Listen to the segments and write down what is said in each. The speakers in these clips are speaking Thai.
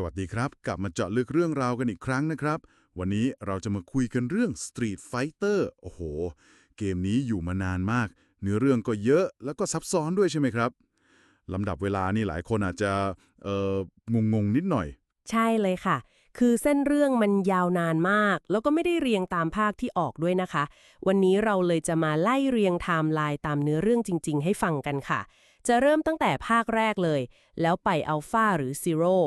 สวัสดีครับ กลับมาเจาะลึกเรื่องราวกันอีกครั้งนะครับ วันนี้เราจะมาคุยกันเรื่อง Street Fighter โอ้โห เกมนี้อยู่มานานมาก เนื้อเรื่องก็เยอะแล้วก็ซับซ้อนด้วยใช่ไหมครับลำดับเวลานี่หลายคนอาจจะเอ่องงงนิดหน่อย ใช่เลยค่ะ คือเส้นเรื่องมันยาวนานมาก แล้วก็ไม่ได้เรียงตามภาคที่ออกด้วยนะคะ วันนี้เราเลยจะมาไล่เรียงไทม์ไลน์ตามเนื้อเรื่องจริง ๆ ให้ฟังกันค่ะ จะเริ่มตั้งแต่ภาคแรกเลย แล้วไปอัลฟาหรือซีโร่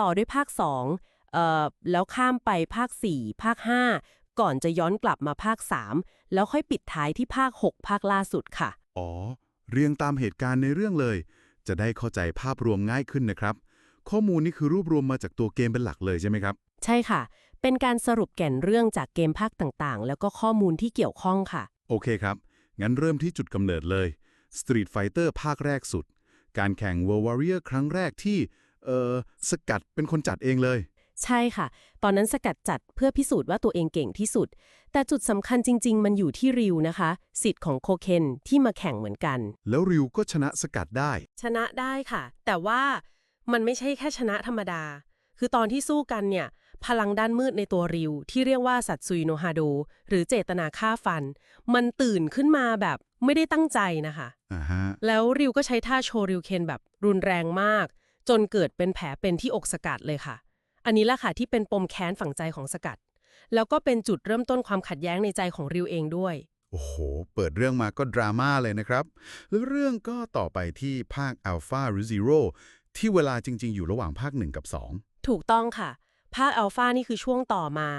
ต่อด้วยภาค2เอ่อแล้วข้ามไปภาค 4 ภาค 5 ก่อนจะย้อนกลับมาภาค 3 แล้วค่อยปิดท้ายที่ภาค 6 ภาคล่าสุดค่ะ อ๋อ เรียงตามเหตุการณ์ในเรื่องเลย จะได้เข้าใจภาพรวมง่ายขึ้นนะครับ ข้อมูลนี่คือรวบรวมมาจากตัวเกมเป็นหลักเลยใช่ไหมครับ ใช่ค่ะ เป็นการสรุปแก่นเรื่องจากเกมภาคต่างๆ แล้วก็ข้อมูลที่เกี่ยวข้องค่ะ โอเคครับ งั้นเริ่มที่จุดกำเนิดเลย Street Fighter ภาคแรกสุด การแข่ง World Warrior ครั้งแรกที่ เอ่อสกัดเป็นคนจัดเองเลย ใช่ค่ะ ตอนนั้นสกัดจัดเพื่อพิสูจน์ว่าตัวเองเก่งที่สุด แต่จุดสำคัญจริง ๆ มันอยู่ที่ริวนะคะ สิทธิ์ของโคเคนที่มาแข่งเหมือนกัน แล้วริวก็ชนะสกัดได้ ชนะได้ค่ะ แต่ว่ามันไม่ใช่แค่ชนะธรรมดา คือตอนที่สู้กันเนี่ย พลังด้านมืดในตัวริว ที่เรียกว่าสัตซุยโนฮาโด หรือเจตนาฆ่าฟัน มันตื่นขึ้นมาแบบไม่ได้ตั้งใจนะคะ อ่าฮะ แล้วริวก็ใช้ท่าโชว์ริวเคนแบบรุนแรงมาก จนเกิดเป็นแผลเป็นที่อกสกัดเลยค่ะ อันนี้แหละค่ะที่เป็นปมแค้นฝังใจของสกัด แล้วก็เป็นจุดเริ่มต้นความขัดแย้งในใจของริวเองด้วย โอ้โห เปิดเรื่องมาก็ดราม่าเลยนะครับ แล้วเรื่องก็ต่อไปที่ภาค Alpha หรือ Zero ที่เวลาจริง ๆ อยู่ระหว่างภาค 1 กับ 2 ถูกต้องค่ะ ภาคอัลฟานี่คือช่วงต่อมา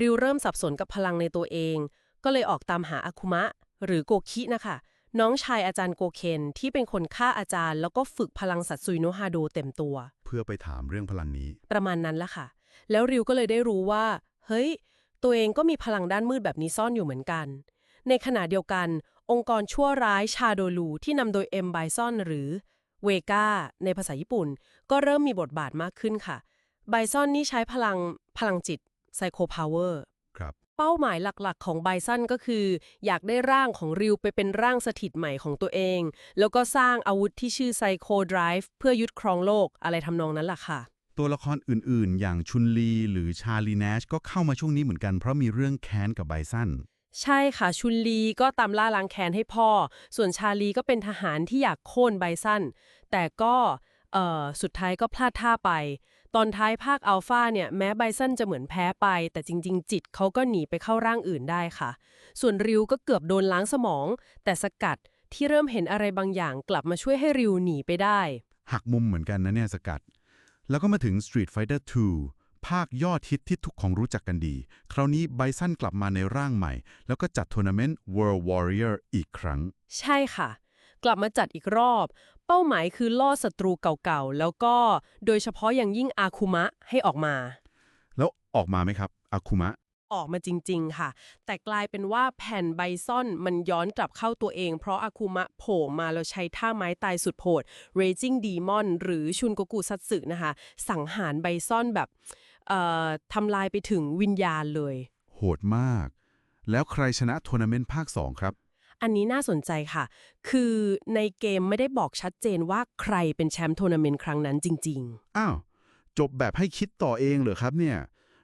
ริวเริ่มสับสนกับพลังในตัวเอง ก็เลยออกตามหาอาคุมะ หรือโกคินะคะ น้องชายอาจารย์โกเคนที่เป็นคนฆ่าอาจารย์ แล้วก็ฝึกพลังสัตซุยโนฮาโดเต็มตัว เพื่อไปถามเรื่องพลังนี้ ประมาณนั้นละค่ะ แล้วริวก็เลยได้รู้ว่า เฮ้ย ตัวเองก็มีพลังด้านมืดแบบนี้ซ่อนอยู่เหมือนกัน ในขณะเดียวกัน องค์กรชั่วร้ายชาโดลูที่นำโดยเอ็มไบซอนหรือเวกาในภาษาญี่ปุ่น ก็เริ่มมีบทบาทมากขึ้นค่ะไบซอนนี่ใช้พลังพลังจิตไซโคพาวเวอร์ครับ เป้าหมายหลักๆ ของไบซันก็คือ อยากได้ร่างของริวไปเป็นร่างสถิตใหม่ของตัวเอง แล้วก็สร้างอาวุธที่ชื่อไซโคไดรฟ์เพื่อยึดครองโลกอะไรทำนองนั้นล่ะค่ะ ตัวละครอื่นๆ อย่างชุนลีหรือชาลีแนชก็เข้ามาช่วงนี้เหมือนกันเพราะมีเรื่องแค้นกับไบซันใช่ค่ะ ชุนลีก็ตามล่าล้างแค้นให้พ่อ ส่วนชาลีก็เป็นทหารที่อยากโค่นไบซันแต่ก็เอ่อสุดท้ายก็พลาดท่าไป ตอนท้ายภาคอัลฟาเนี่ยแม้ไบซันจะเหมือนแพ้ไป แต่จริง ๆ จิตเขาก็หนีไปเข้าร่างอื่นได้ค่ะ ส่วนริวก็เกือบโดนล้างสมอง แต่สกัดที่เริ่มเห็นอะไรบางอย่างกลับมาช่วยให้ริวหนีไปได้ หักมุมเหมือนกันนะเนี่ยสกัด แล้วก็มาถึง Street Fighter 2 ภาคยอดฮิตที่ทุกของรู้จักกันดี คราวนี้ไบซันกลับมาในร่างใหม่ แล้วก็จัดทัวร์นาเมนต์ World Warrior อีกครั้ง ใช่ค่ะ กลับมาจัดอีกรอบ เป้าหมายคือล่อศัตรูเก่าๆ แล้วก็โดยเฉพาะอย่างยิ่งอาคุมะให้ออกมา แล้วออกมาไหมครับอาคุมะ ออกมาจริง ๆ ค่ะ แต่กลายเป็นว่าแผ่นไบซอนมันย้อนกลับเข้าตัวเอง เพราะอาคุมะโผล่มาแล้วใช้ท่าไม้ตายสุดโหด Raging Demon หรือชุนโกกุซัตสึนะคะ สังหารไบซอนแบบเอ่อทำลายไปถึงวิญญาณเลย โหดมาก แล้วใครชนะทัวร์นาเมนต์ภาค 2 ครับ อันนี้น่าสนใจค่ะ คือในเกมไม่ได้บอกชัดเจนว่าใครเป็นแชมป์ทัวร์นาเมนต์ครั้งนั้นจริง ๆ อ้าว จบแบบให้คิดต่อเองเหรอครับเนี่ย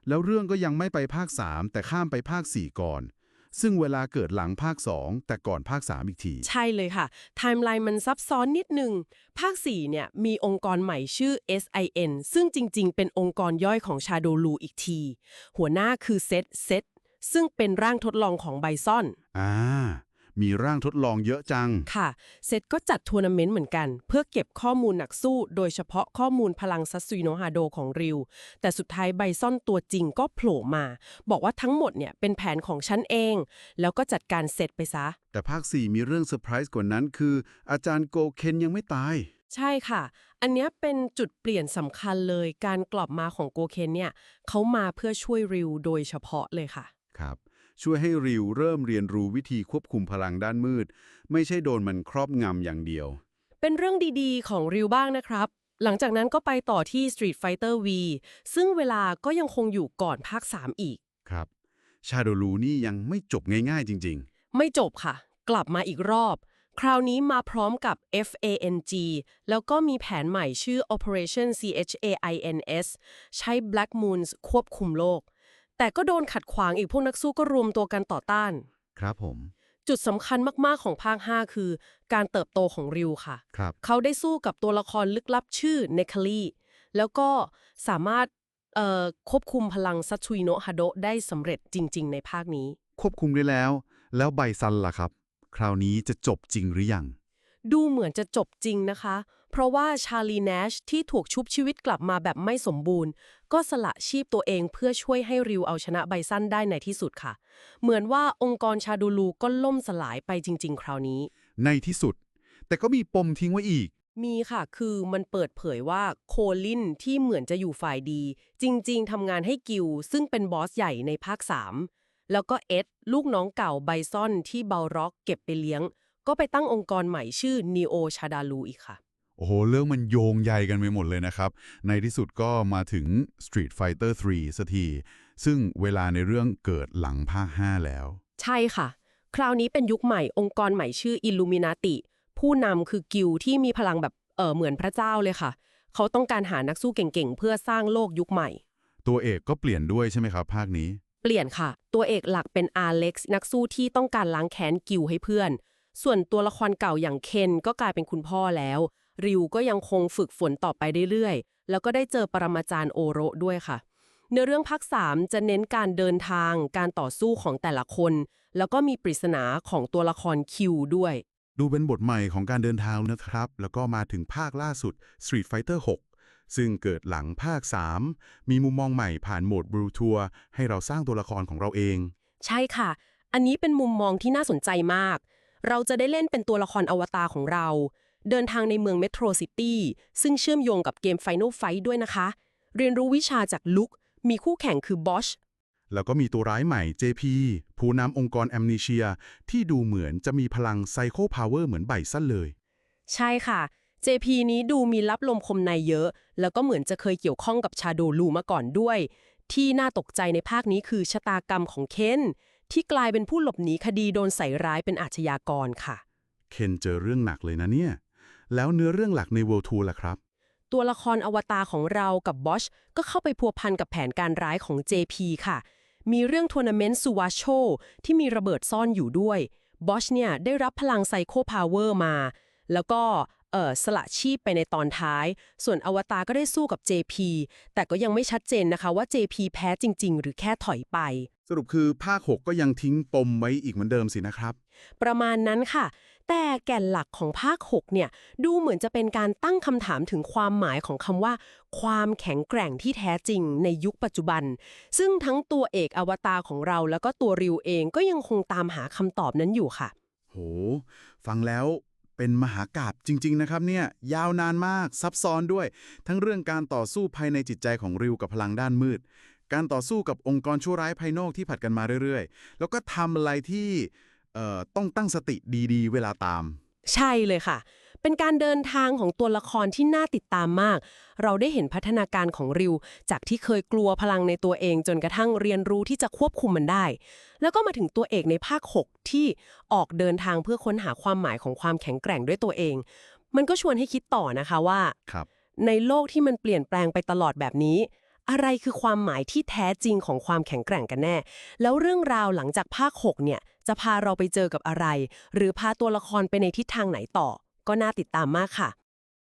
แล้วเรื่องก็ยังไม่ไปภาค 3 แต่ข้ามไปภาค 4 ก่อน ซึ่งเวลาเกิดหลังภาค 2 แต่ก่อนภาค 3 อีกที ใช่เลยค่ะ ไทม์ไลน์มันซับซ้อนนิดนึงภาค 4 เนี่ย มีองค์กรใหม่ชื่อ SIN ซึ่งจริง ๆ เป็นองค์กรย่อยของชาโดลูอีกที หัวหน้าคือเซตเซตซึ่งเป็นร่างทดลองของไบซอน อ่า มีร่างทดลองเยอะจัง ค่ะ เซตก็จัดทัวร์นาเมนต์เหมือนกัน เพื่อเก็บข้อมูลนักสู้ โดยเฉพาะข้อมูลพลังซัตซุยโนฮาโดของริว แต่สุดท้ายไบซอนตัวจริงก็โผล่มา บอกว่าทั้งหมดเนี่ยเป็นแผนของฉันเอง แล้วก็จัดการเซตไปซะ แต่ภาค 4 มีเรื่องเซอร์ไพรส์กว่านั้นคือ อาจารย์โกเคนยังไม่ตาย ใช่ค่ะ อันเนี้ยเป็นจุดเปลี่ยนสำคัญเลย การกลับมาของโกเคนเนี่ยเขามาเพื่อช่วยริวโดยเฉพาะเลยค่ะ ครับ ช่วยให้ริวเริ่มเรียนรู้วิธีควบคุมพลังด้านมืด ไม่ใช่โดนมันครอบงำอย่างเดียว เป็นเรื่องดีๆ ของริวบ้างนะครับ หลังจากนั้นก็ไปต่อที่ Street Fighter V ซึ่งเวลาก็ยังคงอยู่ก่อนภาค 3 อีก ครับ ชาโดลูนี่ยังไม่จบง่ายๆจริงไม่จบค่ะ กลับมาอีกรอบ คราวนี้มาพร้อมกับ FANG แล้วก็มีแผนใหม่ชื่อ Operation CHAINS ใช้ Black Moons ควบคุมโลก แต่ก็โดนขัดขวางอีกพวกนักสู้ก็รวมตัวกันต่อต้าน ครับผม จุดสำคัญมาก ๆ ของภาค 5 คือ การเติบโตของริวค่ะ ครับ เขาได้สู้กับตัวละครลึกลับชื่อเนคาลีแล้วก็สามารถเอ่อควบคุมพลังซัตซุยโนะฮาโดะได้สำเร็จจริง ๆ ในภาคนี้ ควบคุมได้แล้ว แล้วไบซันล่ะครับ คราวนี้จะจบจริงหรือยัง ดูเหมือนจะจบจริงนะคะ เพราะว่าชาลีแนชที่ถูกชุบชีวิตกลับมาแบบไม่สมบูรณ์ ก็สละชีพตัวเองเพื่อช่วยให้ริวเอาชนะไบซันได้ในที่สุดค่ะ เหมือนว่าองค์กรชาดูลูก็ล่มสลายไปจริง ๆ คราวนี้ ในที่สุด แต่ก็มีปมทิ้งไว้อีก มีค่ะคือมันเปิดเผยว่าโคลินที่เหมือนจะอยู่ฝ่ายดี จริง ๆทำงานให้กิลซึ่งเป็นบอสใหญ่ในภาค3แล้วก็เอ็ดลูกน้องเก่าไบซอนที่เบลร็อกเก็บไปเลี้ยง ก็ไปตั้งองค์กรใหม่ชื่อ Neo Shadalu อีกค่ะ โอ้โห เรื่องมันโยงใยกันไปหมดเลยนะครับ ในที่สุดก็มาถึง Street Fighter 3สักที ซึ่งเวลาในเรื่องเกิดหลังภาค 5 แล้ว ใช่ค่ะ คราวนี้เป็นยุคใหม่องค์กรใหม่ชื่อ Illuminati ผู้นำคือกิลที่มีพลังแบบเออเหมือนพระเจ้าเลยค่ะ เขาต้องการหานักสู้เก่งๆ เพื่อสร้างโลกยุคใหม่ ตัวเอกก็เปลี่ยนด้วยใช่ไหมครับ ภาคนี้ เปลี่ยนค่ะ ตัวเอกหลักเป็นอาเล็กซ์นักสู้ที่ต้องการล้างแค้นกิลให้เพื่อน ส่วนตัวละครเก่าอย่างเคนก็กลายเป็นคุณพ่อแล้ว ริวก็ยังคงฝึกฝนต่อไปเรื่อยๆ แล้วก็ได้เจอปรมาจารย์โอโรด้วยค่ะเนื้อเรื่องภาค3จะเน้นการเดินทาง การต่อสู้ของแต่ละคน แล้วก็มีปริศนาของตัวละครคิวด้วย ดูเป็นบทใหม่ของการเดินทางนะครับ แล้วก็มาถึงภาคล่าสุด Street Fighter 6 ซึ่งเกิดหลังภาค 3 มีมุมมองใหม่ผ่านโหมดบรูทัวร์ให้เราสร้างตัวละครของเราเอง ใช่ค่ะ อันนี้เป็นมุมมองที่น่าสนใจมาก เราจะได้เล่นเป็นตัวละครอวตารของเรา เดินทางในเมืองเมโทรซิตี้ซึ่งเชื่อมโยงกับเกม Final Fight ด้วยนะคะ เรียนรู้วิชาจากลุกมีคู่แข่งคือบอชแล้วก็มีตัวร้ายใหม่ JP ผู้นำองค์กรแอมเนเชีย ที่ดูเหมือนจะมีพลังไซโคพาวเวอร์เหมือนไบซันเลย ใช่ค่ะ JP นี้ดูมีลับลมคมในเยอะ แล้วก็เหมือนจะเคยเกี่ยวข้องกับชาโดลูมาก่อนด้วย ที่น่าตกใจในภาคนี้คือชะตากรรมของเคนที่กลายเป็นผู้หลบหนีคดีโดนใส่ร้ายเป็นอาชญากรค่ะ เคนเจอเรื่องหนักเลยนะเนี่ย แล้วเนื้อเรื่องหลักใน World Tour ล่ะครับ ตัวละครอวตารของเรากับบอชก็เข้าไปพัวพันกับแผนการร้ายของ JP ค่ะ มีเรื่องทัวร์นาเมนต์ซูวาโชที่มีระเบิดซ่อนอยู่ด้วยบอชเนี่ยได้รับพลังไซโคพาวเวอร์มา แล้วก็เออสละชีพไปในตอนท้าย ส่วนอวตารก็ได้สู้กับ JP แต่ก็ยังไม่ชัดเจนนะคะว่า JP แพ้จริง ๆ หรือแค่ถอยไป สรุปคือภาค 6 ก็ยังทิ้งปมไว้อีกเหมือนเดิมสินะครับ ประมาณนั้นค่ะ แต่แก่นหลักของภาค 6 เนี่ย ดูเหมือนจะเป็นการตั้งคำถามถึงความหมายของคำว่า ความแข็งแกร่งที่แท้จริงในยุคปัจจุบัน ซึ่งทั้งตัวเอกอวตารของเราแล้วก็ตัวริวเองก็ยังคงตามหาคำตอบนั้นอยู่ค่ะ โห ฟังแล้วเป็นมหากาบจริง ๆ นะครับเนี่ยยาวนานมากซับซ้อนด้วย ทั้งเรื่องการต่อสู้ภายในจิตใจของริวกับพลังด้านมืด การต่อสู้กับองค์กรชั่วร้ายภายนอกที่ผัดกันมาเรื่อยๆ แล้วก็ทำอะไรที่เอ่อต้องตั้งสติดีๆ เวลาตาม ใช่เลยค่ะ เป็นการเดินทางของตัวละครที่น่าติดตามมาก เราได้เห็นพัฒนาการของริว จากที่เคยกลัวพลังในตัวเองจนกระทั่งเรียนรู้ที่จะควบคุมมันได้ แล้วก็มาถึงตัวเอกในภาค 6 ที่ออกเดินทางเพื่อค้นหาความหมายของความแข็งแกร่งด้วยตัวเอง มันก็ชวนให้คิดต่อนะคะว่าครับในโลกที่มันเปลี่ยนแปลงไปตลอดแบบนี้ อะไรคือความหมายที่แท้จริงของความแข็งแกร่งกันแน่ แล้วเรื่องราวหลังจากภาค 6 เนี่ย จะพาเราไปเจอกับอะไร หรือพาตัวละครไปในทิศทางไหนต่อ ก็น่าติดตามมากค่ะ